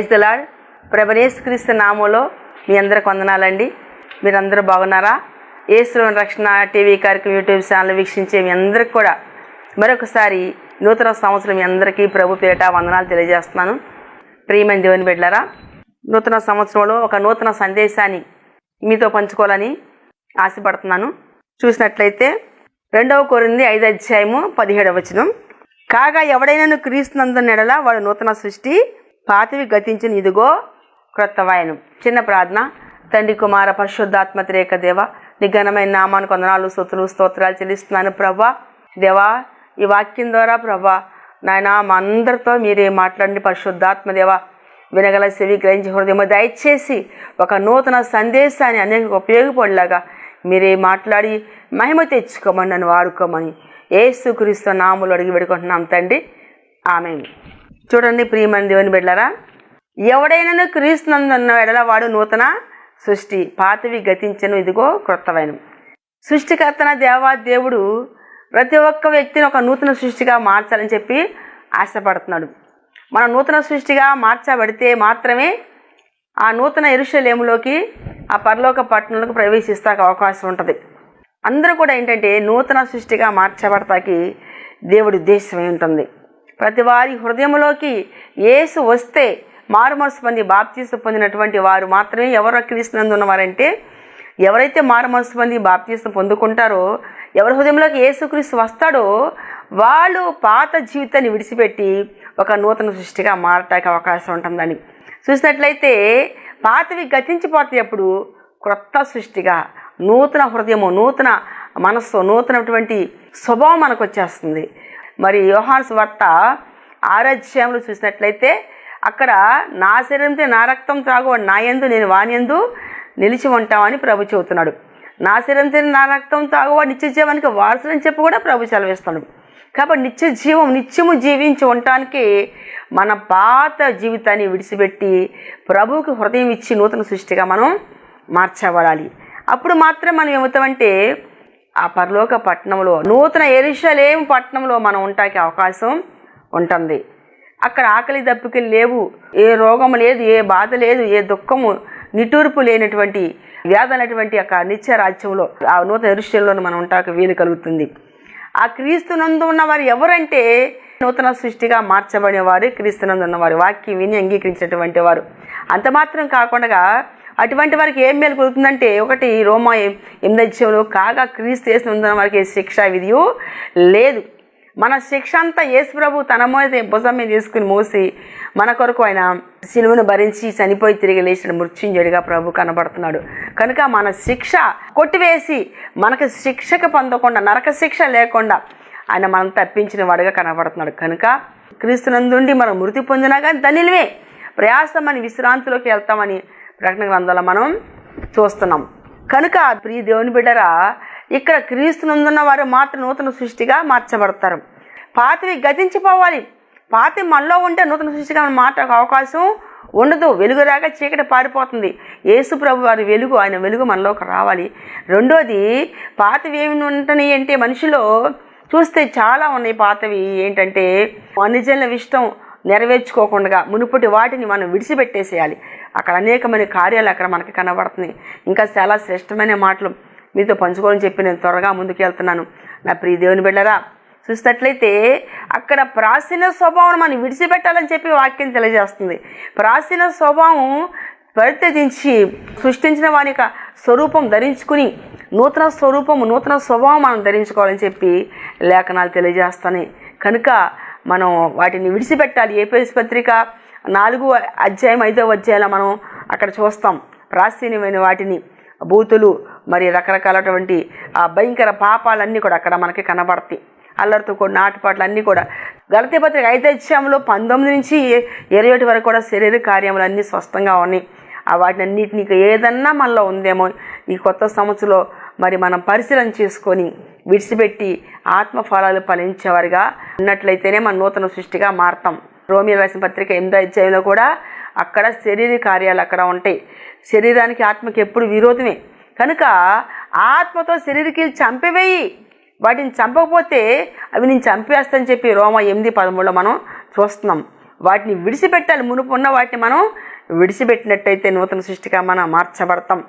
Praise the Lord ప్రభనేసుక్రీస్తు నామంలో మీ అందరికి వందనాలండి. మీరందరూ బాగున్నారా? ఏసులోని రక్షణ టీవీ కార్యక్రమం యూట్యూబ్ ఛానల్ వీక్షించే మీ అందరికి కూడా మరొకసారి నూతన సంవత్సరం మీ అందరికీ ప్రభు పేట వందనాలు తెలియజేస్తున్నాను. ప్రియమైన దేవుని బిడ్డలారా నూతన సంవత్సరంలో ఒక నూతన సందేశాన్ని మీతో పంచుకోవాలని ఆశపడుతున్నాను. చూసినట్లయితే రెండవ కోరింది ఐదు అధ్యాయము పదిహేడవ వచనం. కాగా ఎవడైనా క్రీస్తునందు నెడల వాడు నూతన సృష్టి పాతివి గతించిన ఇదిగో క్రొత్తవాయను. చిన్న ప్రార్థన. తండ్రి కుమార పరిశుద్ధాత్మత్రేక దేవ నీ ఘనమైన నామానికి వందనాలు స్తుతులు స్తోత్రాలు చెల్లిస్తున్నాను ప్రభా. దేవా ఈ వాక్యం ద్వారా ప్రభా నాయన మా అందరితో మీరే మాట్లాడండి పరిశుద్ధాత్మ దేవా. వినగల చెవి గ్రహించి హృదయం దయచేసి ఒక నూతన సందేశాన్ని అనేక ఉపయోగపడేలాగా మీరే మాట్లాడి మహిమ తెచ్చుకోమని నన్ను వాడుకోమని ఏసుక్రీస్తు నాములు అడిగి పెడుకుంటున్నాం తండ్రి. ఆమె చూడండి ప్రియమైన దేవుని బిడ్డలారా. ఎవడైనా క్రీస్తునందున్న ఎడల వాడు నూతన సృష్టి పాతవి గతించను ఇదిగో క్రొత్తవైన సృష్టికర్తన దేవా దేవుడు ప్రతి ఒక్క వ్యక్తిని ఒక నూతన సృష్టిగా మార్చాలని చెప్పి ఆశపడుతున్నాడు. మనం నూతన సృష్టిగా మార్చబడితే మాత్రమే ఆ నూతన ఎరుషలేములోకి ఆ పరలోక పట్టణంలోకి ప్రవేశిస్తాక అవకాశం ఉంటుంది. అందరూ కూడా ఏంటంటే నూతన సృష్టిగా మార్చబడతాకి దేవుడి ఉద్దేశమై ఉంటుంది ప్రతి వారి హృదయంలోకి యేసు వస్తే మారుమనసు పొంది బాప్తీసు పొందినటువంటి వారు మాత్రమే ఎవరు క్రీస్తునందు ఉన్నవారంటే ఎవరైతే మారుమనసు పొంది బాప్తీసు పొందుకుంటారో ఎవరి హృదయంలోకి యేసుక్రీస్తు వస్తాడో వాళ్ళు పాత జీవితాన్ని విడిచిపెట్టి ఒక నూతన సృష్టిగా మారటానికి అవకాశం ఉంటుందని. చూసినట్లయితే పాతవి గతించిపోతాయి అప్పుడు క్రొత్త సృష్టిగా నూతన హృదయము నూతన మనస్సు నూతనటువంటి స్వభావం మనకు వచ్చేస్తుంది. మరి యోహాన్స్ వార్త ఆరాధ్యంలో చూసినట్లయితే అక్కడ నా శరీరంతో నా రక్తం త్రాగు నా యందు నేను వానియందు నిలిచి ఉంటామని ప్రభు చెబుతున్నాడు. నా శరీరంతో నా రక్తం తాగువాడు నిత్య జీవానికి వారసులని చెప్పి కూడా ప్రభు సెలవిస్తున్నాడు. కాబట్టి నిత్య జీవం నిత్యము జీవించి ఉండటానికి మన పాత జీవితాన్ని విడిచిపెట్టి ప్రభువుకి హృదయం ఇచ్చి నూతన సృష్టిగా మనం మార్చబడాలి. అప్పుడు మాత్రం మనం ఏమవుతామంటే ఆ పరలోక పట్టణంలో నూతన ఎరుషలేం పట్టణంలో మనం ఉంటాకి అవకాశం ఉంటుంది. అక్కడ ఆకలి దప్పికలు లేవు ఏ రోగము లేదు ఏ బాధ లేదు ఏ దుఃఖము నిటూర్పు లేనటువంటి వ్యాధి యొక్క ఒక నిత్య రాజ్యంలో ఆ నూతన ఎరుషల్లో మనం ఉంటాక వీలు కలుగుతుంది. ఆ క్రీస్తునందు ఉన్నవారు ఎవరంటే నూతన సృష్టిగా మార్చబడినవారు క్రీస్తునందు ఉన్నవారు వాక్యం విని అంగీకరించినటువంటి వారు. అంత మాత్రం కాకుండా అటువంటి వారికి ఏం మేలు కలుగుతుందంటే ఒకటి రోమా ఎనిమిది కాగా క్రీస్తు చేసిన వారికి శిక్ష విధియు లేదు. మన శిక్ష అంతా యేసు ప్రభు తన మీద భుజం మీద తీసుకుని మోసి మన కొరకు ఆయన సిలువను భరించి చనిపోయి తిరిగి లేచిన మృత్యుంజడిగా ప్రభు కనబడుతున్నాడు. కనుక మన శిక్ష కొట్టివేసి మనకు శిక్షకు పొందకుండా నరక శిక్ష లేకుండా ఆయన మనం తప్పించిన వాడుగా కనబడుతున్నాడు. కనుక క్రీస్తునందుండి మనం మృతి పొందినా కానీ ధనిలవే ప్రయాసం అని విశ్రాంతిలోకి వెళ్తామని ప్రకటన గ్రంథంలో మనం చూస్తున్నాం. కనుక ప్రియ దేవుని బిడ్డరా ఇక్కడ క్రీస్తునందున్న వారు మాత్రం నూతన సృష్టిగా మార్చబడతారు. పాతవి గతించిపోవాలి. పాతి మనలో ఉంటే నూతన సృష్టిగా మనం మాట్లాడే అవకాశం ఉండదు. వెలుగు రాగా చీకటి పారిపోతుంది. యేసు ప్రభు వారి వెలుగు ఆయన వెలుగు మనలోకి రావాలి. రెండోది పాతవి ఏమి ఉంటున్నాయి అంటే మనిషిలో చూస్తే చాలా ఉన్నాయి పాతవి. ఏంటంటే అనుజనుల ఇష్టం నెరవేర్చుకోకుండా మునుపటి వాటిని మనం విడిచిపెట్టేసేయాలి. అక్కడ అనేకమైన కార్యాలు అక్కడ మనకి కనబడుతున్నాయి. ఇంకా చాలా శ్రేష్టమైన మాటలు మీతో పంచుకోవాలని చెప్పి నేను త్వరగా ముందుకు వెళ్తున్నాను నా ప్రియ దేవుని బిడ్డరా చూసినట్లయితే అక్కడ ప్రాచీన స్వభావం మనం విడిచిపెట్టాలని చెప్పి వాక్యం తెలియజేస్తుంది. ప్రాచీన స్వభావం పరిత్యజించి సృష్టించిన వారి యొక్క స్వరూపం ధరించుకుని నూతన స్వరూపం నూతన స్వభావం మనం ధరించుకోవాలని చెప్పి లేఖనాలు తెలియజేస్తాయి కనుక మనం వాటిని విడిచిపెట్టాలి. ఏపీఎస్ పత్రిక నాలుగు అధ్యాయం ఐదో అధ్యాయంలో మనం అక్కడ చూస్తాం. ప్రాచీనమైన వాటిని బూతులు మరి రకరకాలటువంటి ఆ భయంకర పాపాలన్నీ కూడా అక్కడ మనకి కనబడతాయి. అల్లరితో కూడిన నాటుపాట్లు అన్నీ కూడా. గలతీ పత్రిక ఐదు అధ్యాయంలో పంతొమ్మిది నుంచి ఇరవై ఒకటి వరకు కూడా శరీర కార్యములు అన్నీ స్పష్టంగా ఉన్నాయి. ఆ వాటిని అన్నిటిని ఏదన్నా మనలో ఉందేమో ఈ కొత్త సంవత్సరంలో మరి మనం పరిశీలన చేసుకొని విడిచిపెట్టి ఆత్మ ఫలాలు ఉన్నట్లయితేనే మన నూతన సృష్టిగా మారతాం. రోమియో రాసిన పత్రిక ఎనిమిదో అధ్యాయంలో కూడా అక్కడ శరీర కార్యాలు అక్కడ ఉంటాయి. శరీరానికి ఆత్మకి ఎప్పుడు విరోధమే. కనుక ఆత్మతో శరీరకి చంపివేయి. వాటిని చంపకపోతే అవి నేను చంపేస్తాను చెప్పి రోమ ఎనిమిది పదమూడులో మనం చూస్తున్నాం. వాటిని విడిచిపెట్టాలి. మునుపు ఉన్న వాటిని మనం విడిచిపెట్టినట్టయితే నూతన సృష్టిగా మనం మార్చబడతాం.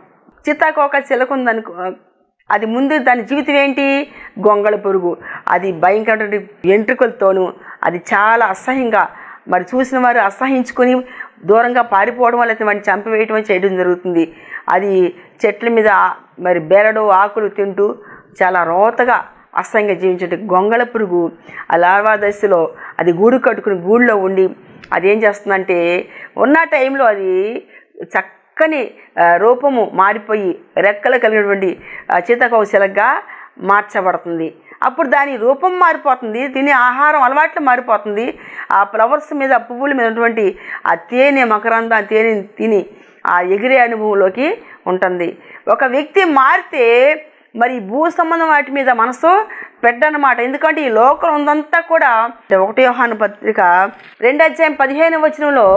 చిత్తాకోక చిలకుందనుకో అది ముందు దాని జీవితం ఏంటి? గొంగళ పురుగు. అది భయంకరమైన వెంట్రుకలతోనూ అది చాలా అసహ్యంగా మరి చూసిన వారు అసహించుకొని దూరంగా పారిపోవడం వల్ల వాటిని చంపివేయటం చేయడం జరుగుతుంది. అది చెట్ల మీద మరి బెరడు ఆకులు తింటూ చాలా రోతగా అసహ్యంగా జీవించే గొంగళ పురుగు ఆ లార్వా దశలో అది గూడు కట్టుకుని గూడులో ఉండి అది ఏం చేస్తుందంటే ఉన్న టైంలో అది చక్కని రూపము మారిపోయి రెక్కలు కలిగినటువంటి ఆ, చీతకౌశలగా మార్చబడుతుంది. అప్పుడు దాని రూపం మారిపోతుంది తినే ఆహారం అలవాట్లు మారిపోతుంది. ఆ ఫ్లవర్స్ మీద పువ్వుల మీద ఉన్నటువంటి ఆ తేనె మకరంద తేనె తిని ఆ ఎగిరే అనుభవంలోకి ఉంటుంది. ఒక వ్యక్తి మారితే మరి భూ సంబంధం వాటి మీద మనసు పెట్టనమాట. ఎందుకంటే ఈ లోకం ఉందంతా కూడా ఒకటి యోహాను పత్రిక రెండు అధ్యాయం పదిహేను వచనంలో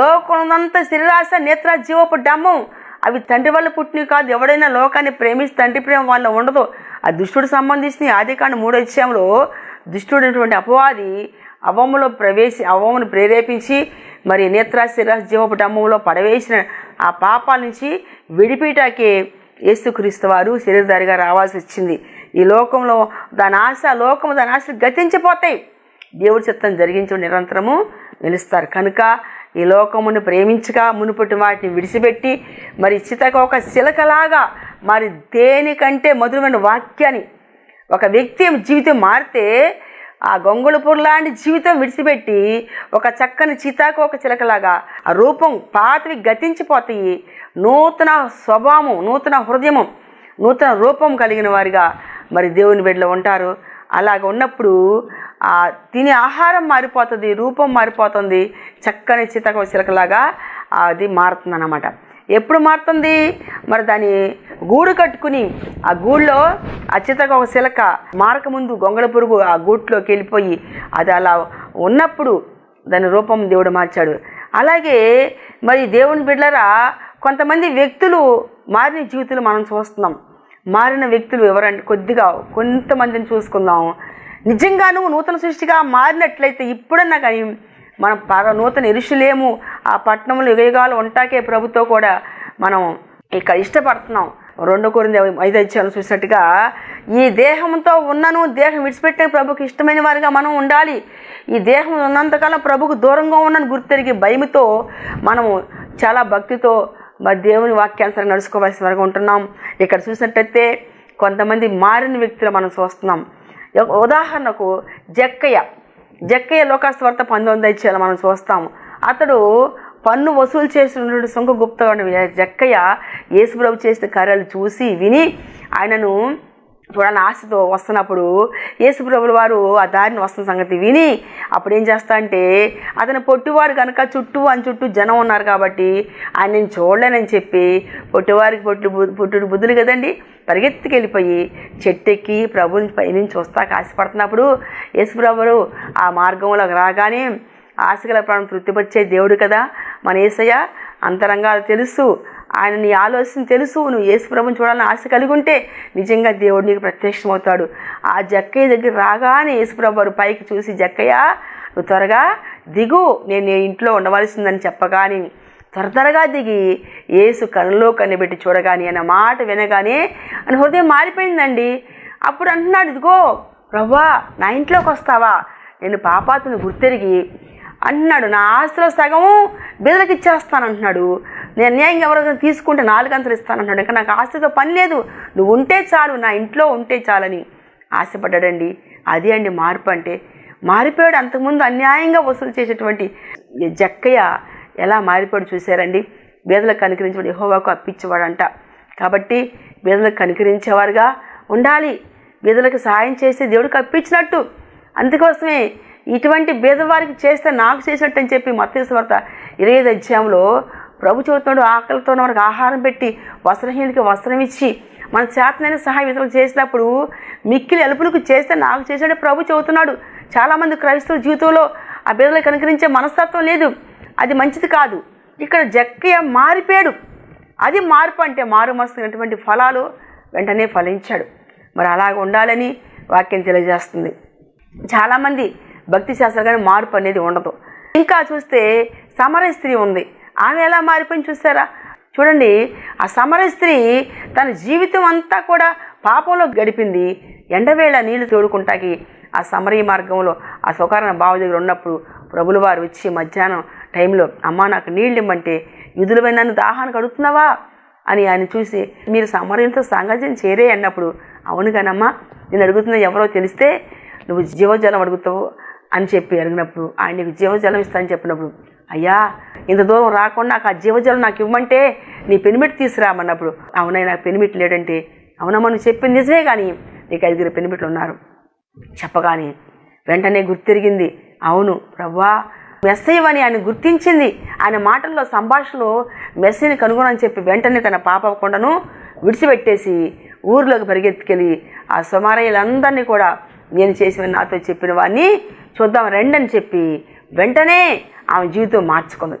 లోకం ఉందంతా శరీరాశ నేత్ర జీవపు డమ్మం అవి తండ్రి వల్ల పుట్టినవి కాదు ఎవడైనా లోకాన్ని ప్రేమించి తండ్రి ప్రేమ వాళ్ళ ఉండదు. ఆ దుష్టుడు సంబంధించిన ఆదికాండ మూడో విషయంలో దుష్టుడైనటువంటి అపవాది అవములో ప్రవేశి అవమును ప్రేరేపించి మరి నేత్ర శిరాస్ జీవపు పడవేసిన ఆ పాపాల నుంచి విడిపీటాకే యేసుక్రీస్తు వారు శరీరధారిగా రావాల్సి వచ్చింది. ఈ లోకంలో దాని ఆశ లోకము దాని ఆశలు గతించిపోతాయి. దేవుడి చిత్తం జరిగించడం నిరంతరము నిలుస్తారు. కనుక ఈ లోకమును ప్రేమించగా మునుపటి వాటిని విడిచిపెట్టి మరి చితక ఒక శిలకలాగా మరి దేనికంటే మధురమైన వాక్యాన్ని ఒక వ్యక్తి జీవితం మారితే ఆ గొంగుళపూర్ లాంటి జీవితం విడిచిపెట్టి ఒక చక్కని చితాకు ఒక చిలకలాగా ఆ రూపం పాతవి గతించిపోతాయి. నూతన స్వభావం నూతన హృదయము నూతన రూపం కలిగిన వారిగా మరి దేవుని బిడ్డలో ఉంటారు. అలాగ ఉన్నప్పుడు ఆ తినే ఆహారం మారిపోతుంది రూపం మారిపోతుంది. చక్కని చితక చిలకలాగా అది మారుతుంది అన్నమాట ఎప్పుడు మారుతుంది? మరి దాని గూడు కట్టుకుని ఆ గూడులో ఆ చితక ఒక శిలక మారక ముందు గొంగళ పురుగు ఆ గూట్లోకి వెళ్ళిపోయి అది అలా ఉన్నప్పుడు దాని రూపం దేవుడు మార్చాడు. అలాగే మరి దేవుని బిడ్డలరా కొంతమంది వ్యక్తులు మారిన జీవితాలు మనం చూస్తున్నాం. మారిన వ్యక్తులు ఎవరంటే కొద్దిగా కొంతమందిని చూసుకుందాం. నిజంగా నువ్వు నూతన సృష్టిగా మారినట్లయితే ఇప్పుడన్నా కానీ మనం పర నూతన ఇరుషులేము ఆ పట్టణంలో యుగయుగాలు ఉంటాకే ప్రభుతో కూడా మనం ఇక్కడ ఇష్టపడుతున్నాం. రెండో కొరింది ఐదు ఇచ్చాను చూసినట్టుగా ఈ దేహంతో ఉన్నను దేహం విడిచిపెట్టే ప్రభుకి ఇష్టమైన వారిగా మనం ఉండాలి. ఈ దేహం ఉన్నంతకాలం ప్రభుకు దూరంగా ఉన్నని గుర్తెరిగి భయముతో మనము చాలా భక్తితో మా దేవుని వాక్యానుసారం నడుచుకోవాల్సిన వరకు ఉంటున్నాం. ఇక్కడ చూసినట్టయితే కొంతమంది మారిన వ్యక్తులు మనం చూస్తున్నాం. ఉదాహరణకు జక్కయ్య జక్కయ్య లోకాస్వార్త పంతొమ్మిది ఇచ్చేలా మనం చూస్తాము. అతడు పన్ను వసూలు చేసిన సొంగ జక్కయ్య యేసుప్రభు చేసిన కార్యాలు చూసి విని ఆయనను చూడాలని ఆశతో వస్తున్నప్పుడు యేసుప్రభుల వారు ఆ దారిని వస్తున్న సంగతి విని అప్పుడు ఏం చేస్తా అంటే అతను పొట్టివారు కనుక చుట్టూ అని చుట్టూ జనం ఉన్నారు కాబట్టి ఆయన నేను చూడలేనని చెప్పి పొట్టివారికి పొట్టు పుట్టుడు బుద్ధులు కదండి పరిగెత్తుకెళ్ళిపోయి చెట్టెక్కి ప్రభుని పైనుంచి వస్తాక ఆశపడుతున్నప్పుడు యేసుప్రభులు ఆ మార్గంలోకి రాగానే ఆశగల ప్రాణం తృప్తిపరిచే దేవుడు కదా మన ఏసయ్య. అంతరంగాలు తెలుసు. ఆయన నీ ఆలోచన తెలుసు నువ్వు యేసుప్రభుని చూడాలని ఆశ కలిగి ఉంటే నిజంగా దేవుడు నీకు ప్రత్యక్షమవుతాడు. ఆ జక్కయ్య దగ్గర రాగానే యేసుప్రభు పైకి చూసి జక్కయ్య నువ్వు త్వరగా దిగు నేను నీ ఇంట్లో ఉండవలసిందని చెప్పగానే త్వర త్వరగా దిగి ఏసు కనులో కనిపెట్టి చూడగాని అన్న మాట వినగానే అని హృదయం మారిపోయిందండి. అప్పుడు అంటున్నాడు ఇదిగో ప్రభా నా ఇంట్లోకి వస్తావా? నేను పాపాతుని గుర్తెరిగి అంటున్నాడు. నా ఆస్తుల సగం బెదలకు ఇచ్చేస్తాను అంటున్నాడు. నేను అన్యాయంగా ఎవరైనా తీసుకుంటే నాలుగు అంతలు ఇస్తాను ఇంకా నాకు ఆశతో పని లేదు. నువ్వు ఉంటే చాలు నా ఇంట్లో ఉంటే చాలని ఆశపడ్డాడండి. అది అండి మార్పు అంటే. మారిపోయాడు. అంతకుముందు అన్యాయంగా వసూలు చేసేటువంటి జక్కయ్య ఎలా మారిపోయాడు చూశారండి. బేదలకు కనికరించబడి యెహోవాకు అప్పించేవాడంట కాబట్టి బీదలకు కనికరించేవారుగా ఉండాలి. బీదలకు సహాయం చేసి దేవుడికి అప్పించినట్టు అందుకోసమే ఇటువంటి బీదవారికి చేస్తే నాకు చేసినట్టు అని చెప్పి మత్స్య వార్త ఇరవై అధ్యాయంలో ప్రభు చూస్తున్నాడు ఆకలితో మనకు ఆహారం పెట్టి వస్త్రహీనుడికి వస్త్రం ఇచ్చి మన చేతనైన సహాయం ఇతరులకు చేసినప్పుడు మిక్కిలి ఎలుపులకు చేస్తే నాకు చేసినట్టు ప్రభు చెబుతున్నాడు. చాలామంది క్రైస్తవ జీవితంలో ఆ బిడ్డలకు కనుకరించే మనస్తత్వం లేదు. అది మంచిది కాదు. ఇక్కడ జక్కయ్య మారిపోయాడు. అది మార్పు అంటే మారు మనసుకున్నటువంటి ఫలాలు వెంటనే ఫలించాడు. మరి అలాగ ఉండాలని వాక్యం తెలియజేస్తుంది. చాలామంది భక్తి శాస్త్రం కానీ మార్పు అనేది ఉండదు. ఇంకా చూస్తే సమర స్త్రీ ఉంది. ఆమె ఎలా మారిపోయింది చూసారా? చూడండి ఆ సమర స్త్రీ తన జీవితం అంతా కూడా పాపంలో గడిపింది. ఎండవేళ నీళ్ళు తోడుకుంటాకి ఆ సమరీ మార్గంలో ఆ సుకారణ బావి దగ్గర ఉన్నప్పుడు ప్రభుల వారు వచ్చి మధ్యాహ్నం టైంలో అమ్మా నాకు నీళ్ళు ఇమ్మంటే విధులపై నన్ను దాహానికి అడుగుతున్నావా? అని ఆయన చూసి మీరు సమరయంతో సంగజం చేరే అన్నప్పుడు అవును కానమ్మా నేను అడుగుతున్న ఎవరో తెలిస్తే నువ్వు జీవజలం అడుగుతావు అని చెప్పి అడిగినప్పుడు ఆయన నీకు జీవజలం ఇస్తానని చెప్పినప్పుడు అయ్యా ఇంత దూరం రాకుండా నాకు ఆ జీవజలం నాకు ఇవ్వమంటే నీ పెనిమిటి తీసుకురామన్నప్పుడు. అవునయ్య నాకు పెనిమిటి లేడంటే. అవునమ్మా నువ్వు చెప్పింది నిజమే కానీ నీకు ఐదుగురు పెనిమిట్లు ఉన్నారు. చెప్పగానే వెంటనే గుర్తిరిగింది అవును ప్రవ్వా మెస్సయ్యవని ఆయన గుర్తించింది. ఆయన మాటల్లో సంభాషణలో మెస్సీని కనుగొనని చెప్పి వెంటనే తన పాప కొండను విడిచిపెట్టేసి ఊర్లోకి పరిగెత్తుకెళ్ళి ఆ సుమారయ్యలందరినీ కూడా నేను చేసిన నాతో చెప్పిన వాడిని చూద్దాం రండి అని చెప్పి వెంటనే ఆమె జీవితం మార్చుకుంది.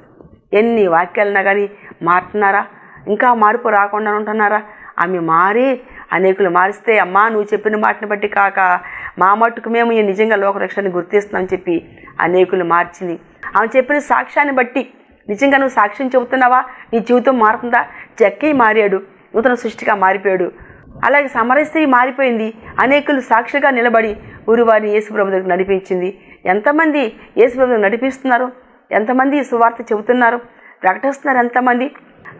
ఎన్ని వాక్యాలన్నా కానీ మారుతున్నారా? ఇంకా మార్పు రాకుండా ఉంటున్నారా? ఆమె మారి అనేకులు మారిస్తే అమ్మా నువ్వు చెప్పిన మాటని బట్టి కాక మా మట్టుకు మేము ఈ నిజంగా లోకరక్షణని గుర్తిస్తున్నామని చెప్పి అనేకులు మార్చింది. ఆమె చెప్పిన సాక్ష్యాన్ని బట్టి నిజంగా నువ్వు సాక్ష్యం చెబుతున్నావా? నీ జీవితం మారుతుందా? జక్కయ్య మారాడు. నూతన సృష్టిగా మారిపోయాడు. అలాగే సమరస్త్రీ మారిపోయింది. అనేకులు సాక్షిగా నిలబడి ఊరి వారిని యేసుప్రభు దగ్గర నడిపించింది. ఎంతమంది యేసుప్రభు దగ్గర నడిపిస్తున్నారు? ఎంతమంది సువార్త చెబుతున్నారు? ప్రకటిస్తున్నారు ఎంతమంది?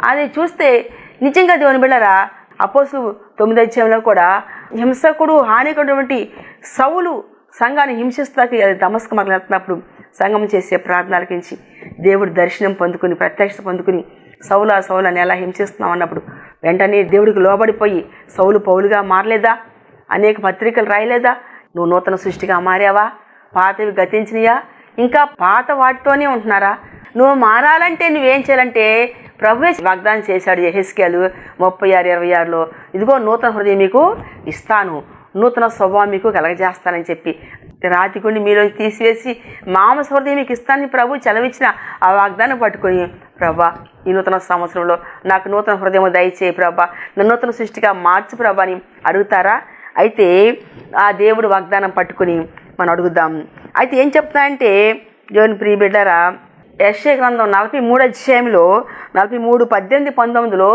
అది చూస్తే నిజంగా దేవుని బిళ్ళరా అపోసు తొమ్మిది అధ్యాయంలో కూడా హింసకుడు హానికటువంటి సౌలు సంఘాన్ని హింసిస్తాకి అది దమస్క మరలు వెళ్తున్నప్పుడు సంఘం చేసే ప్రార్థనలకించి దేవుడు దర్శనం పొందుకుని ప్రత్యక్ష పొందుకుని సౌల సౌలని ఎలా హింసిస్తున్నాం అన్నప్పుడు వెంటనే దేవుడికి లోబడిపోయి సౌలు పౌలుగా మారలేదా? అనేక పత్రికలు రాయలేదా? నువ్వు నూతన సృష్టిగా మారావా? పాతవి గతించినయా? ఇంకా పాత వాటితోనే ఉంటున్నారా? నువ్వు మారాలంటే నువ్వేం చేయాలంటే ప్రభువే వాగ్దానం చేశాడు ఎహెస్కేలు ముప్పై ఆరు ఇరవై ఆరులో. ఇదిగో నూతన హృదయం మీకు ఇస్తాను. నూతన స్వభావం మీకు కలగజేస్తానని చెప్పి. రాతి కొండి మీలో తీసివేసి మామస హృదయం మీకు ఇస్తానని ప్రభు చెలవిచ్చిన ఆ వాగ్దానం పట్టుకొని ప్రభా ఈ నూతన సంవత్సరంలో నాకు నూతన హృదయం దయచేయి ప్రభా. నన్ను నూతన సృష్టిగా మార్చు ప్రభా అని అడుగుతారా? అయితే ఆ దేవుడు వాగ్దానం పట్టుకుని మనం అడుగుదాం. అయితే ఏం చెప్తానంటే దేవుని ప్రియ బిడ్డరా యశ్య గ్రంథం నలభై మూడు అధ్యాయంలో నలభై మూడు పద్దెనిమిది పంతొమ్మిదిలో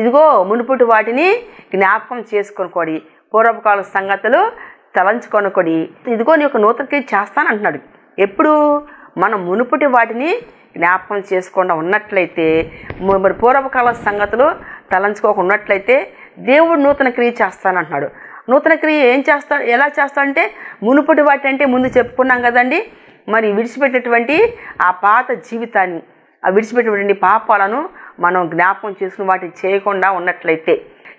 ఇదిగో మునుపుటి వాటిని జ్ఞాపకం చేసుకొనుకోడి పూర్వకాల సంగతులు తలంచుకొనుకోడి ఇదిగో నీ ఒక నూతన క్రియ చేస్తానంటున్నాడు. ఎప్పుడు? మనం మునుపుటి వాటిని జ్ఞాపకం చేసుకుండా ఉన్నట్లయితే మరి పూర్వకాల సంగతులు తలంచుకోకుండా ఉన్నట్లయితే దేవుడు నూతన క్రియ చేస్తానంటున్నాడు. నూతన క్రియ ఏం చేస్తా ఎలా చేస్తాడంటే మునుపటి వాటి అంటే ముందు చెప్పుకున్నాం కదండి. మరి విడిచిపెట్టేటువంటి ఆ పాత జీవితాన్ని ఆ విడిచిపెట్టేటువంటి పాపాలను మనం జ్ఞాపకం చేసుకుని వాటిని చేయకుండా ఉన్నట్లయితే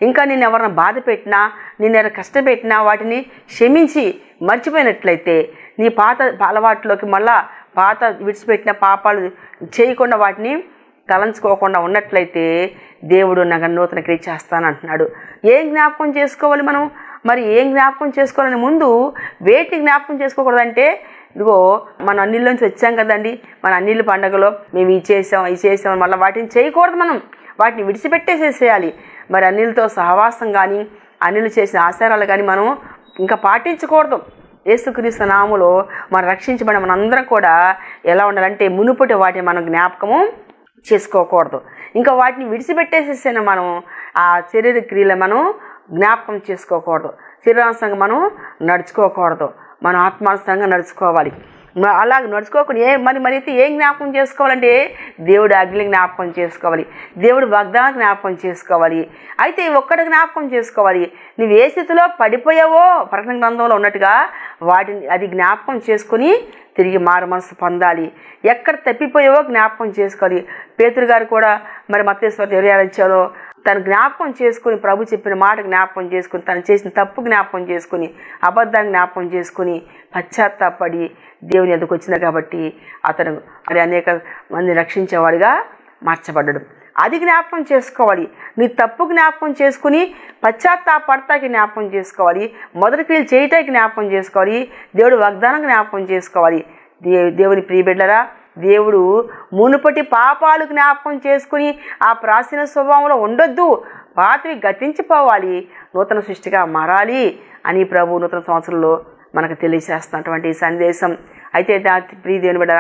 ఇంకా నేను ఎవరైనా బాధ పెట్టినా నేను ఎవరైనా కష్టపెట్టినా వాటిని క్షమించి మర్చిపోయినట్లయితే నీ పాత అలవాట్లోకి మళ్ళా పాత విడిచిపెట్టిన పాపాలు చేయకుండా వాటిని తలంచుకోకుండా ఉన్నట్లయితే దేవుడు నాకు నూతన క్రియ చేస్తానంటున్నాడు. ఏం జ్ఞాపకం చేసుకోవాలి మనం? మరి ఏం జ్ఞాపకం చేసుకోవాలని ముందు వేటిని జ్ఞాపకం చేసుకోకూడదంటే ఇదిగో మన అన్నిళ్ళలోంచి వచ్చాం కదండి. మన అన్నిళ్ళ పండగలో మేము ఇది చేసాం ఇది చేసాం మళ్ళీ వాటిని చేయకూడదు మనం. వాటిని విడిచిపెట్టేసేసేయాలి. మరి అన్నిలతో సహవాసం కానీ అన్నిలు చేసిన ఆచారాలు కానీ మనం ఇంకా పాటించకూడదు. యేసుక్రీస్తు నాములో మనం రక్షించబడిన మనందరం కూడా ఎలా ఉండాలంటే మునుపటి వాటిని మనం జ్ఞాపకము చేసుకోకూడదు. ఇంకా వాటిని విడిచిపెట్టేసేసిన మనం ఆ శరీర క్రియలు మనం జ్ఞాపకం చేసుకోకూడదు. శరీరాంశంగా మనం నడుచుకోకూడదు. మనం ఆత్మానుసంగా నడుచుకోవాలి. అలాగ నడుచుకోకుండా ఏ మరి మరి అయితే ఏం జ్ఞాపకం చేసుకోవాలంటే దేవుడు అగ్ని జ్ఞాపకం చేసుకోవాలి. దేవుడు వాగ్దానం జ్ఞాపకం చేసుకోవాలి. అయితే ఒక్కడ జ్ఞాపకం చేసుకోవాలి. నువ్వు ఏ స్థితిలో పడిపోయావో ప్రకటన గ్రంథంలో ఉన్నట్టుగా వాటిని అది జ్ఞాపకం చేసుకుని తిరిగి మారు మనసు పొందాలి. ఎక్కడ తప్పిపోయావో జ్ఞాపకం చేసుకోవాలి. పేతురు గారు కూడా మరి మత్తేశ్వర ఎవరు ఇచ్చారో. తను జ్ఞాపకం చేసుకుని ప్రభు చెప్పిన మాట జ్ఞాపకం చేసుకుని తను చేసిన తప్పు జ్ఞాపకం చేసుకుని అబద్ధాన్ని జ్ఞాపకం చేసుకుని పశ్చాత్తాపడి దేవుని ఎదుకు వచ్చింది కాబట్టి అతను మరి అనేక మంది రక్షించేవాడిగా మార్చబడ్డాడు. అది జ్ఞాపకం చేసుకోవాలి. నీ తప్పు జ్ఞాపకం చేసుకుని పశ్చాత్తాపడతాకి జ్ఞాపకం చేసుకోవాలి. మొదటి క్రియలు చేయటానికి జ్ఞాపకం చేసుకోవాలి. దేవుడు వాగ్దానం జ్ఞాపకం చేసుకోవాలి. దే దేవుని ప్రియబిడ్డరా దేవుడు మునుపటి పాపాలు జ్ఞాపకం చేసుకుని ఆ ప్రాచీన స్వభావంలో ఉండొద్దు. పాతవి గతించిపోవాలి. నూతన సృష్టిగా మారాలి అని ప్రభు నూతన సంవత్సరంలో మనకు తెలియజేస్తున్నటువంటి సందేశం. అయితే దా ప్రియ బిడ్డ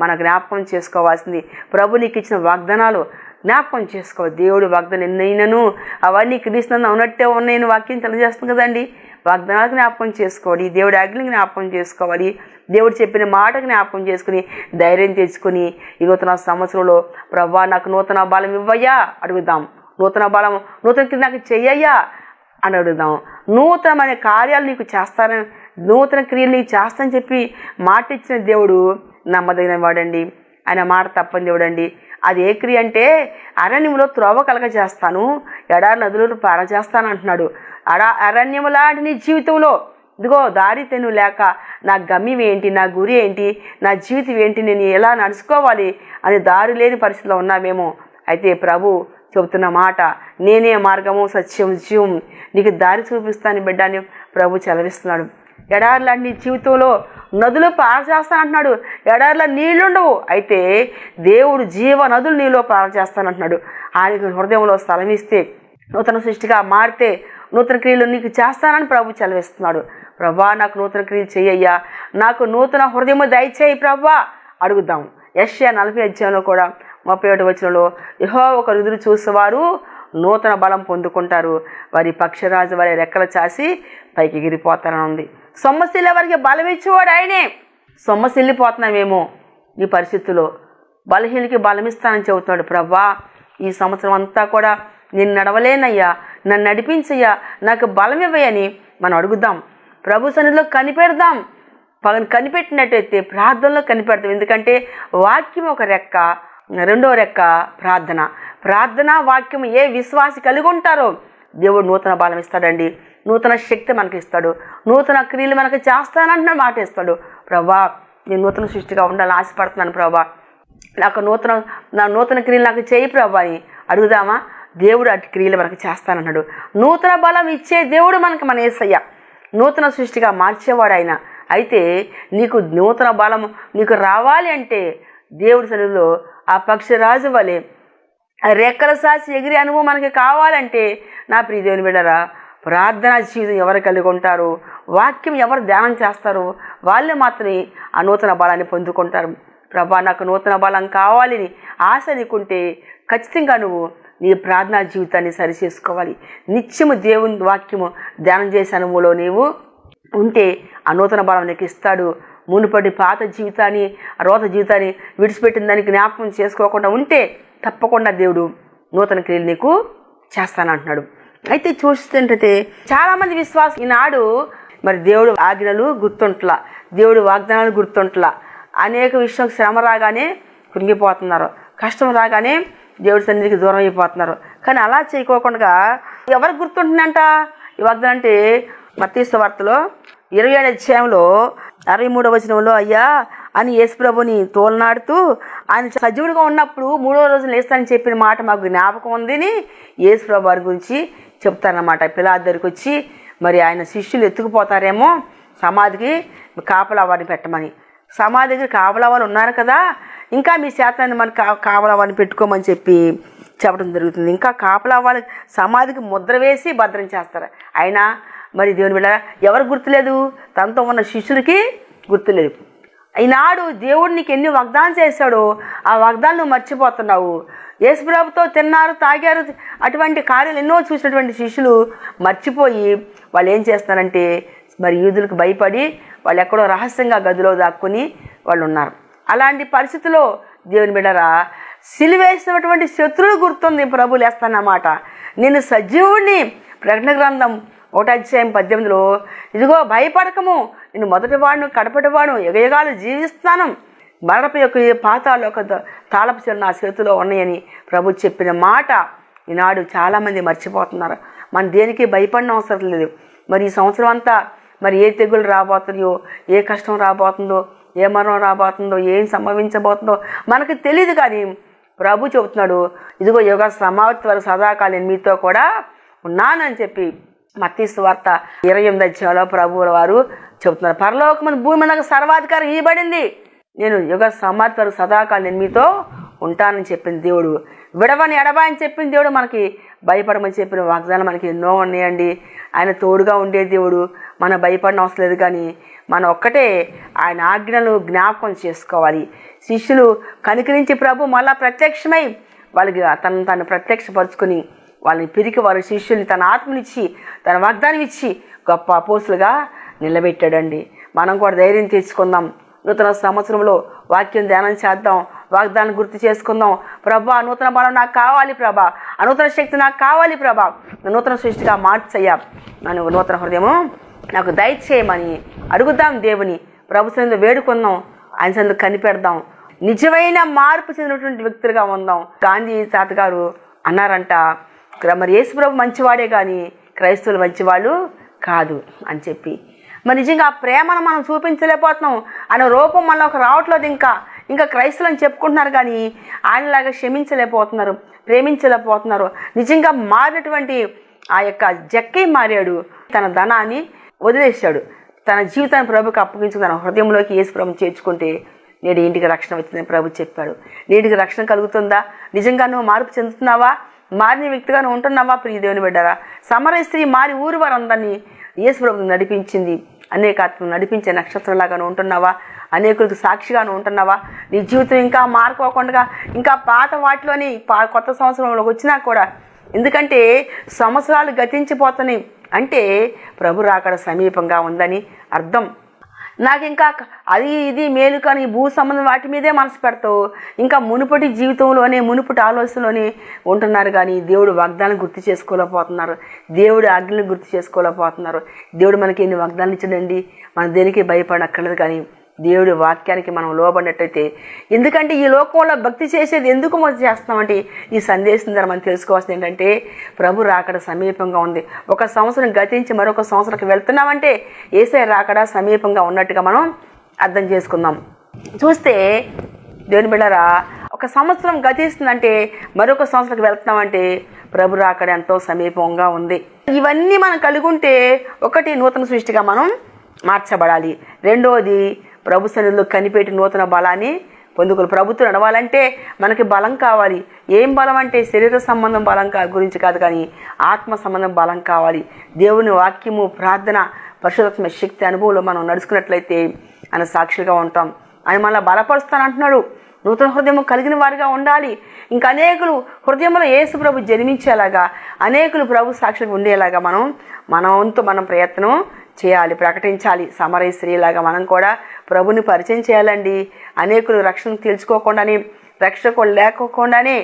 మన జ్ఞాపకం చేసుకోవాల్సింది ప్రభు నీకు ఇచ్చిన వాగ్దానాలు. జ్ఞాపకం చేసుకో. దేవుడు వాగ్దానం ఎన్నైనను? అవన్నీ క్రీస్తునందు ఉన్నట్టే ఉన్నాయని వాక్యం తెలియజేస్తుంది కదండి. వాగ్దానాలు జ్ఞాపకం చేసుకోవాలి దేవుడి ఆజ్ఞలు జ్ఞాపకం చేసుకోవాలి దేవుడు చెప్పిన మాట జ్ఞాపకం చేసుకుని ధైర్యం తెచ్చుకుని ఈ నూతన సంవత్సరంలో ప్రభా నాకు నూతన బలం ఇవ్వయ్యా అడుగుదాం. నూతన బలం నూతన క్రియ నాకు చెయ్యయ్యా అని అడుగుదాం. నూతనమైన కార్యాలు నీకు చేస్తానని నూతన క్రియలు నీకు చేస్తానని చెప్పి మాట ఇచ్చిన దేవుడు నమ్మదగిన వాడండి. ఆయన మాట తప్పని దేవుడండి. అది ఏ క్రియ అంటే అరణ్యంలో త్రోవ కలగ చేస్తాను ఎడారి నదులు పార చేస్తాను అంటున్నాడు. అడా అరణ్యము లాంటి నీ జీవితంలో. ఇదిగో దారి తెను లేక నా గమ్యం ఏంటి నా గురి ఏంటి నా జీవితం ఏంటి నేను ఎలా నడుచుకోవాలి అని దారి లేని పరిస్థితిలో ఉన్నామేమో అయితే ప్రభు చెబుతున్న మాట నేనే మార్గము సత్యం జీవం. నీకు దారి చూపిస్తాను బిడ్డ అని ప్రభు చెలవిస్తున్నాడు. ఎడారిలో నీ జీవితంలో నదులు పారచేస్తాను చేస్తానంటున్నాడు. ఎడారిలో నీళ్ళుండవు అయితే దేవుడు జీవ నదులు నీలో పారచేస్తాను చేస్తానంటున్నాడు. ఆయనకు హృదయంలో స్థలం ఇస్తే నూతన సృష్టిగా మారితే నూతన క్రియలు నీకు చేస్తానని ప్రభు చెలవిస్తున్నాడు. ప్రభా నాకు నూతన క్రియలు చేయయ్యా నాకు నూతన హృదయము దయచేయి ప్రభా అడుగుదాం. యశ్యా నలభై అధ్యాయంలో కూడా ముప్పై ఒకటి వచ్చినలో యహో ఒక రుదురు చూసేవారు నూతన బలం పొందుకుంటారు. వారి పక్షరాజు వారి రెక్కలు చాసి పైకి ఎగిరిపోతారని ఉంది. సొమ్మశిల్ల వారికి బలం ఇచ్చేవాడు ఆయనే. సొమ్మసిల్లిపోతున్నామేమో ఈ పరిస్థితుల్లో బలహీనకి బలం ఇస్తానని చెబుతున్నాడు. ప్రభా ఈ సంవత్సరం అంతా కూడా నేను నడవలేనయ్యా. నన్ను నడిపించయ్యా నాకు బలం ఇవ్వయని మనం అడుగుదాం. ప్రభు సన్నిధిలో కనిపెడదాం. పగను కనిపెట్టినట్టయితే ప్రార్థనలో కనిపెడతాం. ఎందుకంటే వాక్యం ఒక రెక్క రెండో రెక్క ప్రార్థన. ప్రార్థన వాక్యం ఏ విశ్వాసి కలిగి ఉంటారో దేవుడు నూతన బలం ఇస్తాడండి. నూతన శక్తి మనకి ఇస్తాడు. నూతన క్రియలు మనకి చేస్తానంటున్న మాట ఇస్తాడు. ప్రభా నేను నూతన సృష్టిగా ఉండాలని ఆశపడుతున్నాను ప్రభా. నాకు నూతన నా నూతన క్రియలు నాకు చేయి ప్రభా అని అడుగుదామా? దేవుడు అటు క్రియలు మనకు చేస్తానన్నాడు. నూతన బలం ఇచ్చే దేవుడు మనకి మన ఏసయ్య. నూతన సృష్టిగా మార్చేవాడు ఆయన. అయితే నీకు నూతన బలం నీకు రావాలి అంటే దేవుడి సన్నిధిలో ఆ పక్షిరాజు వలె రెక్కల సాసి ఎగిరి అనుభవం మనకి కావాలంటే నా ప్రియ దేవుని బిడ్డరా ప్రార్థనా జీవితం ఎవరు కలిగి ఉంటారు? వాక్యం ఎవరు ధ్యానం చేస్తారు? వాళ్ళే మాత్రమే ఆ నూతన బలాన్ని పొందుకుంటారు. ప్రభా నాకు నూతన బలం కావాలని ఆశ నీకుంటే ఖచ్చితంగా నువ్వు నీ ప్రార్థనా జీవితాన్ని సరిచేసుకోవాలి. నిత్యము దేవుని వాక్యము ధ్యానం చేసే అనుభవంలో నీవు ఉంటే ఆ నూతన బలం నీకు ఇస్తాడు. మునుపటి పాత జీవితాన్ని ఆ రోత జీవితాన్ని విడిచిపెట్టిన దానికి జ్ఞాపకం చేసుకోకుండా ఉంటే తప్పకుండా దేవుడు నూతన క్రియలు నీకు చేస్తానంటున్నాడు. అయితే చూస్తుంటే చాలామంది విశ్వాసం ఈనాడు మరి దేవుడు ఆజ్ఞలు గుర్తుంటలా దేవుడు వాగ్దానాలు గుర్తుంటలా. అనేక విషయం శ్రమ రాగానే కృంగిపోతున్నారు. కష్టం రాగానే దేవుడి సన్నిధికి దూరం అయిపోతున్నారు. కానీ అలా చేయకోకుండా ఎవరికి గుర్తుంటుందంట? ఈ వాగ్దానం అంటే మత్తీసు వార్తలో ఇరవై ఏడు అధ్యాయంలో అరవై మూడవ వచనంలో అయ్యా అని యేసుప్రభుని తోలనాడుతూ ఆయన సజీవుడిగా ఉన్నప్పుడు మూడవ రోజున లేస్తానని చెప్పిన మాట మాకు జ్ఞాపకం ఉందని యేసుప్రభు వారి గురించి చెప్తారన్నమాట. పిల్లాడి దగ్గరికి వచ్చి మరి ఆయన శిష్యులు ఎత్తుకుపోతారేమో? సమాధికి కాపలా వారిని పెట్టమని. సమాధికి దగ్గర కాపలా వాళ్ళు ఉన్నారు కదా ఇంకా మీ శాతాన్ని మనకు కా కాపలా పెట్టుకోమని చెప్పి చెప్పడం జరుగుతుంది. ఇంకా కాపలా వాళ్ళ సమాధికి ముద్ర వేసి భద్రం చేస్తారు. అయినా మరి దేవుని బిడ్డ ఎవరు గుర్తులేదు? తనతో ఉన్న శిష్యులకి గుర్తులేదు. ఈనాడు దేవుడు నీకు ఎన్ని వాగ్దానం చేశాడో ఆ వాగ్దానం నువ్వు మర్చిపోతున్నావు. యేసుప్రభుతో తిన్నారు తాగారు అటువంటి కార్యాలు ఎన్నో చూసినటువంటి శిష్యులు మర్చిపోయి వాళ్ళు ఏం చేస్తున్నారంటే మరి యూదులకు భయపడి వాళ్ళు ఎక్కడో రహస్యంగా గదిలో దాక్కుని వాళ్ళు ఉన్నారు. అలాంటి పరిస్థితిలో దేవుని బిడ్డరా సిలివేసినటువంటి శత్రువు గుర్తుంది ప్రభు లేస్తానన్నమాట. నేను సజీవుని ప్రకటన గ్రంథం ఒకటి అధ్యాయం పద్దెనిమిదిలో ఇదిగో భయపడకము నేను మొదటి వాడును కడపటి యుగయుగాలు జీవిస్తాను. మరణపు యొక్క పాతాలు ఒక తాళపు చెరు నా చేతిలో ఉన్నాయని ప్రభు చెప్పిన మాట ఈనాడు చాలామంది మర్చిపోతున్నారు. మన దేనికి భయపడిన అవసరం లేదు. మరి ఈ సంవత్సరం అంతా మరి ఏ తెగులు రాబోతున్నాయో ఏ కష్టం రాబోతుందో ఏ మరణం రాబోతుందో ఏం సంభవించబోతుందో మనకు తెలియదు కానీ ప్రభు చెబుతున్నాడు ఇదిగో యోగ సమాప్తి వరకు సదాకాలం మీతో కూడా ఉన్నానని చెప్పి మత్తీసు వార్త ఇరవై ఎనిమిది అధ్యాయంలో ప్రభువుల వారు చెబుతున్నారు. పరలోకమైన భూమి మీద నాకు సర్వాధికారం ఇవ్వబడింది నేను యుగ సమాప్తి వరకు సదాకాలం నేను మీతో ఉంటానని చెప్పిన దేవుడు. విడవని ఎడబా అని చెప్పిన దేవుడు. మనకి భయపడమని చెప్పిన వాగ్దానం మనకి ఎన్నో ఉన్నాయండి. ఆయన తోడుగా ఉండే దేవుడు. మనం భయపడిన అవసరం లేదు కానీ మనం ఒక్కటే ఆయన ఆజ్ఞలు జ్ఞాపకం చేసుకోవాలి. శిష్యులు కనికరించి ప్రభు మళ్ళా ప్రత్యక్షమై వాళ్ళకి తను తను ప్రత్యక్షపరుచుకొని వాళ్ళని పిరికి వారి శిష్యుల్ని తన ఆత్మనిచ్చి తన వాగ్దానం ఇచ్చి గొప్ప అపోసులుగా నిలబెట్టాడండి. మనం కూడా ధైర్యం తెచ్చుకుందాం. నూతన సంవత్సరంలో వాక్యం ధ్యానం చేద్దాం. వాగ్దానం గుర్తు చేసుకుందాం. ప్రభా నూతన బలం నాకు కావాలి ప్రభా. ఆ నూతన శక్తి నాకు కావాలి ప్రభా. నూతన సృష్టిగా మార్చయ్యా. నన్ను నూతన హృదయము నాకు దయచేయమని అడుగుదాం దేవుని. ప్రభు సందు వేడుకుందాం. ఆయన సందు కనిపెడదాం. నిజమైన మార్పు చెందినటువంటి వ్యక్తులుగా ఉందాం. గాంధీ తాత గారు అన్నారంట మరి యేసు ప్రభు మంచివాడే కానీ క్రైస్తవులు మంచివాళ్ళు కాదు అని చెప్పి. మరి నిజంగా ఆ ప్రేమను మనం చూపించలేకపోతున్నాం. అనే రూపం మనలోకి రావట్లేదు ఇంకా. ఇంకా క్రైస్తవులు అని చెప్పుకుంటున్నారు కానీ ఆయనలాగా క్షమించలేకపోతున్నారు ప్రేమించలేకపోతున్నారు. నిజంగా మారినటువంటి ఆ యొక్క జక్కి మారాడు. తన ధనాన్ని వదిలేశాడు. తన జీవితాన్ని ప్రభుకి అప్పగించుకుని తన హృదయంలోకి యేసు ప్రభు చేర్చుకుంటే నేడు ఇంటికి రక్షణ వచ్చిందని ప్రభు చెప్పాడు. నేటికి రక్షణ కలుగుతుందా? నిజంగా నువ్వు మార్పు చెందుతున్నావా? మారిన వ్యక్తిగా నువ్వు ఉంటున్నావా ప్రియ దేవుని బిడ్డారా? సమర స్త్రీ మారి ఊరు వారందరినీ యేసు ప్రభు నడిపించింది. అనేక ఆత్మలు నడిపించే నక్షత్రంలాగాను ఉంటున్నావా? అనేకులకు సాక్షిగాను ఉంటున్నావా? నీ జీవితం ఇంకా మారుకోకుండా ఇంకా పాత వాటిలోని పా- కొత్త సంవత్సరంలోకి వచ్చినా కూడా ఎందుకంటే సంవత్సరాలు గతించిపోతున్నాయి. అంటే ప్రభు రాకడ సమీపంగా ఉందని అర్థం. నాకు ఇంకా అది ఇది మేలు కానీ భూ సంబంధం వాటి మీదే మనసు పెడతావు. ఇంకా మునుపటి జీవితంలోనే మునుపటి ఆలోచనలోనే ఉంటున్నారు కానీ దేవుడు వాగ్దానం గుర్తు చేసుకోలేకపోతున్నారు. దేవుడు ఆజ్ఞలు గుర్తు చేసుకోలేకపోతున్నారు. దేవుడు మనకి ఎన్ని వాగ్దానాలు ఇచ్చాడండి? మనం దేనికి భయపడక్కర్లేదు కానీ దేవుడి వాక్యానికి మనం లోబడినట్టయితే ఎందుకంటే ఈ లోకంలో భక్తి చేసేది ఎందుకు మనం చేస్తున్నామంటే ఈ సందేశం ద్వారా మనం తెలుసుకోవాల్సింది ఏంటంటే ప్రభు రాకడ సమీపంగా ఉంది. ఒక సంవత్సరం గతించి మరొక సంవత్సరంకి వెళ్తున్నామంటే ఏసై రాకడ సమీపంగా ఉన్నట్టుగా మనం అర్థం చేసుకుందాం. చూస్తే దేవుని బిళ్ళరా ఒక సంవత్సరం గతిస్తుందంటే మరొక సంవత్సరంకి వెళ్తున్నామంటే ప్రభు రాకడ ఎంతో సమీపంగా ఉంది. ఇవన్నీ మనం కలిగి ఉంటే ఒకటి నూతన సృష్టిగా మనం మార్చబడాలి. రెండవది ప్రభు సన్నిధిలో కనిపెట్టి నూతన బలాన్ని పొందుకోవాలి ప్రభుత్వం నడవాలంటే మనకి బలం కావాలి. ఏం బలం అంటే శరీర సంబంధం బలం కా గురించి కాదు కానీ ఆత్మ సంబంధం బలం కావాలి. దేవుని వాక్యము ప్రార్థన పరిశుధాత్మ శక్తి అనుభవంలో మనం నడుచుకున్నట్లయితే ఆయన సాక్షులుగా ఉంటాం. ఆయన మళ్ళీ బలపరుస్తానంటున్నాడు. నూతన హృదయం కలిగిన వారిగా ఉండాలి. ఇంకా అనేకులు హృదయంలో యేసు ప్రభు జన్మించేలాగా అనేకులు ప్రభు సాక్షులుగా ఉండేలాగా మనం మన వంతు మనం ప్రయత్నం చేయాలి ప్రకటించాలి. సమరయ స్త్రీలాగా మనం కూడా ప్రభుని పరిచయం చేయాలండి. అనేకులు రక్షణ తెలుసుకోకుండానే రక్షకులు లేకోకుండానే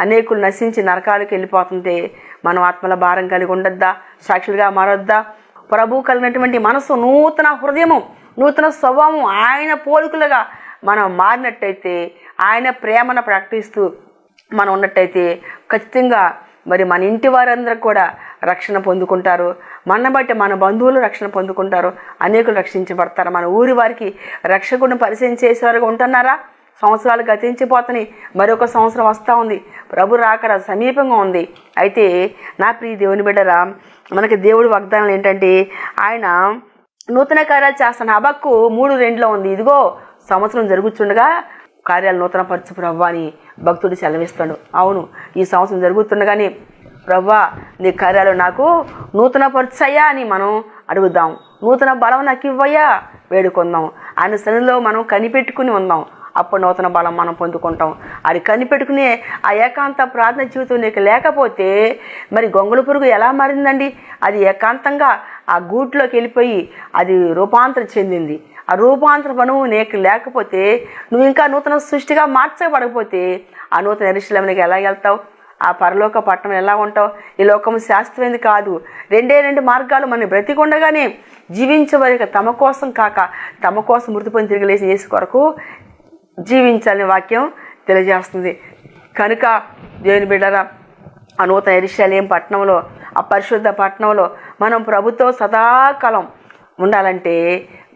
అనేకులు నశించి నరకాలకు వెళ్ళిపోతుంటే మనం ఆత్మల భారం కలిగి ఉండొద్దా? సాక్షులుగా మారొద్దా? ప్రభు కలిగినటువంటి మనసు నూతన హృదయము నూతన స్వభావం ఆయన పోలికలుగా మనం మారినట్టయితే ఆయన ప్రేమను ప్రకటిస్తూ మనం ఉన్నట్టయితే ఖచ్చితంగా మరి మన ఇంటి వారందరూ కూడా రక్షణ పొందుకుంటారు. మన బట్టి మన బంధువులు రక్షణ పొందుకుంటారు. అనేకులు రక్షించబడతారు. మన ఊరి వారికి రక్షకుడిని పరిచయం చేసేవారుగా ఉంటున్నారా? సంవత్సరాలు గతించిపోతున్నాయి. మరొక సంవత్సరం వస్తూ ఉంది. ప్రభు రాకడ సమీపంగా ఉంది. అయితే నా ప్రియ దేవుని బిడ్డరా మనకి దేవుడి వాగ్దానాలు ఏంటంటే ఆయన నూతన కార్యాలు చేస్తాను హబక్కు మూడు రెండులో ఉంది. ఇదిగో సంవత్సరం జరుగుతుండగా కార్యాలు నూతన పరచు అని భక్తుడు సెలవిస్తాడు. అవును ఈ సంవత్సరం జరుగుతుండగానే ప్రవ్వా నీ కార్యాలు నాకు నూతన పరచయ్యా అని మనం అడుగుదాం. నూతన బలం నాకు ఇవ్వయా వేడుకుందాం. ఆయన శనిలో మనం కనిపెట్టుకుని ఉందాం. అప్పుడు నూతన బలం మనం పొందుకుంటాం. అది కనిపెట్టుకునే ఆ ఏకాంత ప్రార్థన జీవితం నీకు లేకపోతే మరి గొంగుల పురుగు ఎలా మారిందండి? అది ఏకాంతంగా ఆ గూట్లోకి వెళ్ళిపోయి అది రూపాంతరం చెందింది. ఆ రూపాంతర పనువు నీకు లేకపోతే నువ్వు ఇంకా నూతన సృష్టిగా మార్చబడకపోతే ఆ నూతన ఎరిశలంలోకి ఎలా వెళ్తావు? ఆ పరలోక పట్టణం ఎలా ఉంటావు? ఈ లోకము శాశ్వతమైంది కాదు. రెండే రెండు మార్గాలు మనం బ్రతికుండగానే జీవించవలక తమ కోసం కాక తమ కోసం మృతి పొంది తిరిగి లేచి చేసే కొరకు జీవించాలని వాక్యం తెలియజేస్తుంది. కనుక దేవుని బిడ్డరా ఆ నూతన ఎరిశాలేం పట్టణంలో ఆ పరిశుద్ధ పట్టణంలో మనం ప్రభుత్వం సదాకాలం ఉండాలంటే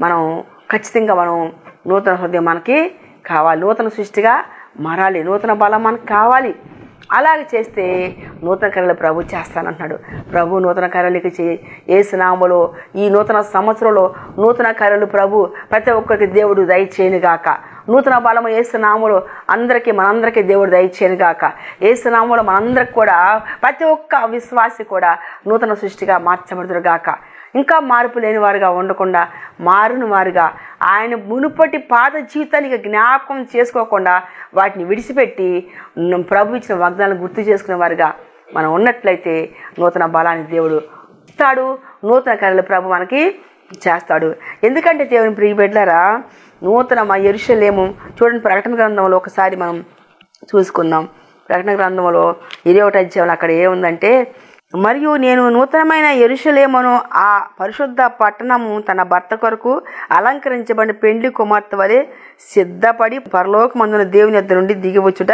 మనం ఖచ్చితంగా మనం నూతన హృదయం మనకి కావాలి. నూతన సృష్టిగా మారాలి. నూతన బలం మనకు కావాలి. అలాగే చేస్తే నూతన కార్యాలు ప్రభు చేస్తానంటున్నాడు. ప్రభు నూతన కార్యాలకి చే ఏసునామలో ఈ నూతన సంవత్సరంలో నూతన కార్యాలు ప్రభు ప్రతి ఒక్కరికి దేవుడు దయచేయనుగాక నూతన బలము ఏసునాములు అందరికీ మనందరికీ దేవుడు దయచేయనుగాక ఏసునాములు మనందరికి కూడా ప్రతి ఒక్క విశ్వాసి కూడా నూతన సృష్టిగా మార్చబడుదురు గాక. ఇంకా మార్పు లేని వారుగా ఉండకుండా మారును వారుగా ఆయన మునుపటి పాత జీవితానికి జ్ఞాపకం చేసుకోకుండా వాటిని విడిచిపెట్టి ప్రభు ఇచ్చిన వాగ్దానాలను గుర్తు చేసుకునే వారుగా మనం ఉన్నట్లయితే నూతన బలాన్ని దేవుడు ఇస్తాడు. నూతన కార్యాలు ప్రభు మనకి చేస్తాడు. ఎందుకంటే దేవుని ప్రియ నూతన మా ఎరుషలేము చూడండి ప్రకటన గ్రంథంలో ఒకసారి మనం చూసుకుందాం. ప్రకటన గ్రంథంలో ఇరవై ఒకటి అధ్యాయంలో అక్కడ ఏముందంటే మరియు నేను నూతనమైన ఎరుషలేమును ఆ పరిశుద్ధ పట్టణము తన భర్త కొరకు అలంకరించబడిన పెండ్లి కుమార్తె వలె సిద్ధపడి పరలోకమందున దేవుని ఇద్దరు నుండి దిగివచ్చుట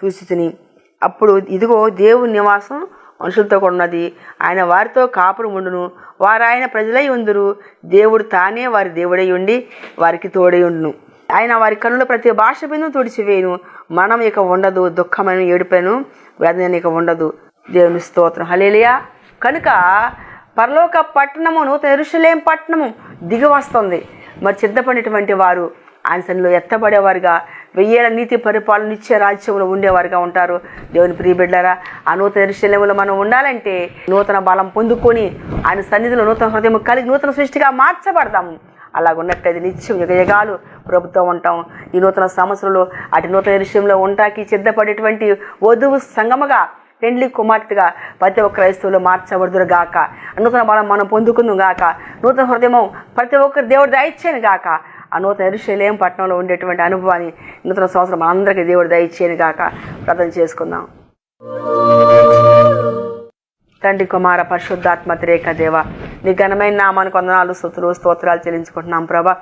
చూసి తిని అప్పుడు ఇదిగో దేవుని నివాసం మనుషులతో కూడా ఉన్నది ఆయన వారితో కాపురం ఉండును. వారు ఆయన ప్రజలై ఉందురు. దేవుడు తానే వారి దేవుడై ఉండి వారికి తోడై ఉండును. ఆయన వారి కన్నుల ప్రతి భాష బిందు తుడిచివేయను. మనం ఇక ఉండదు. దుఃఖమైన ఏడుపను వేదన ఇక ఉండదు. దేవుని స్తోత్రం. హలేలియా కనుక పరలోక పట్టణము నూతన ఎరుషలేం పట్టణము దిగి వస్తుంది. మరి సిద్ధపడినటువంటి వారు ఆయన సన్నిలో ఎత్తబడేవారుగా వెయ్యేళ్ళ నీతి పరిపాలన ఇచ్చే రాజ్యంలో ఉండేవారుగా ఉంటారు. దేవుని ప్రియబిడ్డారా ఆ నూతన ఎరుశల్యంలో మనం ఉండాలంటే నూతన బలం పొందుకొని ఆయన సన్నిధిలో నూతన హృదయం కలిగి నూతన సృష్టిగా మార్చబడతాము. అలాగున్నట్లయితే నిత్యం యుగయుగాలు ప్రభుత్వం ఉంటాం. ఈ నూతన సంవత్సరంలో అటు నూతన విషయంలో ఉంటాకి సిద్ధపడేటువంటి వధువు సంగమగా పెండ్లి కుమార్తెగా ప్రతి ఒక్క క్రైస్తవులు మార్చబడుదురు గాక. నూతన బలం మనం పొందుకుందాం గాక. నూతన హృదయం ప్రతి ఒక్కరు దేవుడు దయచేయను గాక. ఆ నూతన ఎరుషలేం పట్టణంలో ఉండేటువంటి అనుభవాన్ని నూతన సంవత్సరం మనందరికీ దేవుడు దయచేయను గాక. ప్రార్థన చేసుకుందాం. తండ్రి కుమార పరిశుద్ధాత్మ రేఖ దేవ నీ ఘనమైన నామానికి వందనాలు స్థుతులు స్తోత్రాలు చెల్లించుకుంటున్నాం ప్రభా.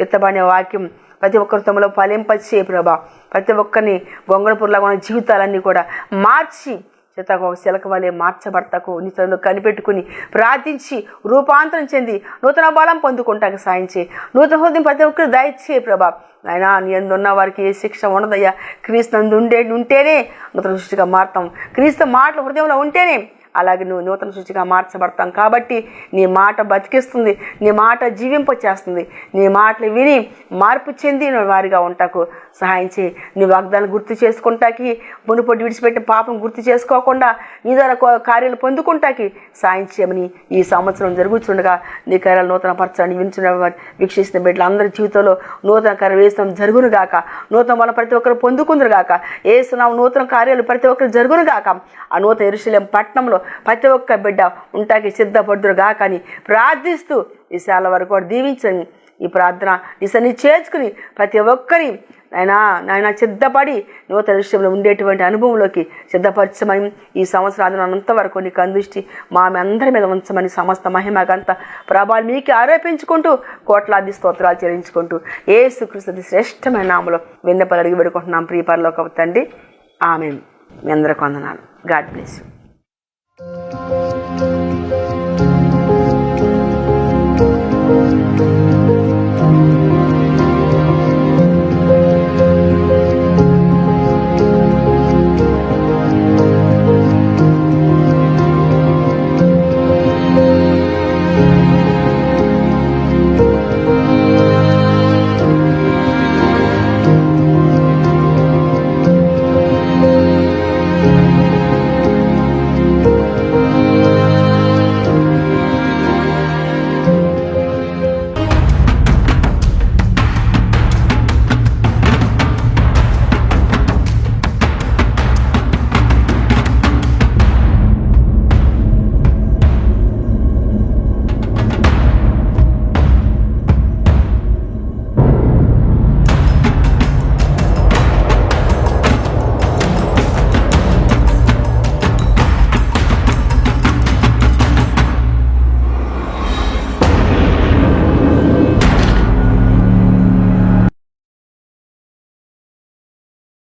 ఎత్తబడిన వాక్యం ప్రతి ఒక్కరి తమలో ఫలింపచ్చే ప్రభా. ప్రతి ఒక్కరిని గొంగళపూర్లాగా ఉన్న జీవితాలన్నీ కూడా మార్చి చేతకు ఒక శిలక వలె మార్చబడతకు నీతో కనిపెట్టుకుని ప్రార్థించి రూపాంతరం చెంది నూతన బలం పొందుకుంటాకు సాయించే నూతన హృదయం ప్రతి ఒక్కరు దయచే ప్రభా. ఆయన నీ ఎందున్న వారికి ఏ శిక్ష ఉండదయ్యా. క్రీస్తు నందు ఉండే ఉంటేనే నూతన సృష్టిగా మారుతాం. క్రీస్తు మాటలు హృదయంలో ఉంటేనే అలాగే నువ్వు నూతన సృష్టిగా మార్చబడతాం కాబట్టి నీ మాట బతికిస్తుంది నీ మాట జీవింపచేస్తుంది నీ మాటలు విని మార్పు చెంది వారిగా ఉంటాకు. సహాయం చేయి. నీ వాగ్దానం గుర్తు చేసుకుంటాకి మునుపొడి విడిచిపెట్టిన పాపం గుర్తు చేసుకోకుండా నీ ద్వారా కార్యాలు పొందుకుంటాకి సాయం చేయమని ఈ సంవత్సరం జరుగుతుండగా నీ కార్యాలు నూతన పరచాన్ని వినిచిన వీక్షించిన వీక్షిస్తున్న బిడ్డలు అందరి జీవితంలో నూతన కార్యం వేసిన జరుగును గాక. నూతన వల్ల ప్రతి ఒక్కరు పొందుకుందరు గాక. ఏసునాం నూతన కార్యాలు ప్రతి ఒక్కరు జరుగును గాక. ఆ నూతన ఎరుశలేం పట్టణంలో ప్రతి ఒక్క బిడ్డ ఉంటాకి సిద్ధపడుతురు గాక ప్రార్థిస్తూ ఈ శాల వరకు కూడా దీవించండి. ఈ ప్రార్థన ఈ చేర్చుకుని ప్రతి ఒక్కరి నాయనా నాయన సిద్ధపడి నూతన విషయంలో ఉండేటువంటి అనుభవంలోకి సిద్ధపరచమని ఈ సంవత్సరాలు అంతవరకు నీకు అందిష్టి మా అందరి మీద ఉంచమని సమస్త మహిమగంత ప్రభావాలు మీకు ఆరోపించుకుంటూ కోట్లాది స్తోత్రాలు చెల్లించుకుంటూ ఏ సుకృష్ణది శ్రేష్టమైన నామలో విన్నపలు అడిగి పెడుకుంటున్నాం ప్రియపరలోకి తండ్రి ఆమె మీ అందరికి వందనాలు. God bless you. Música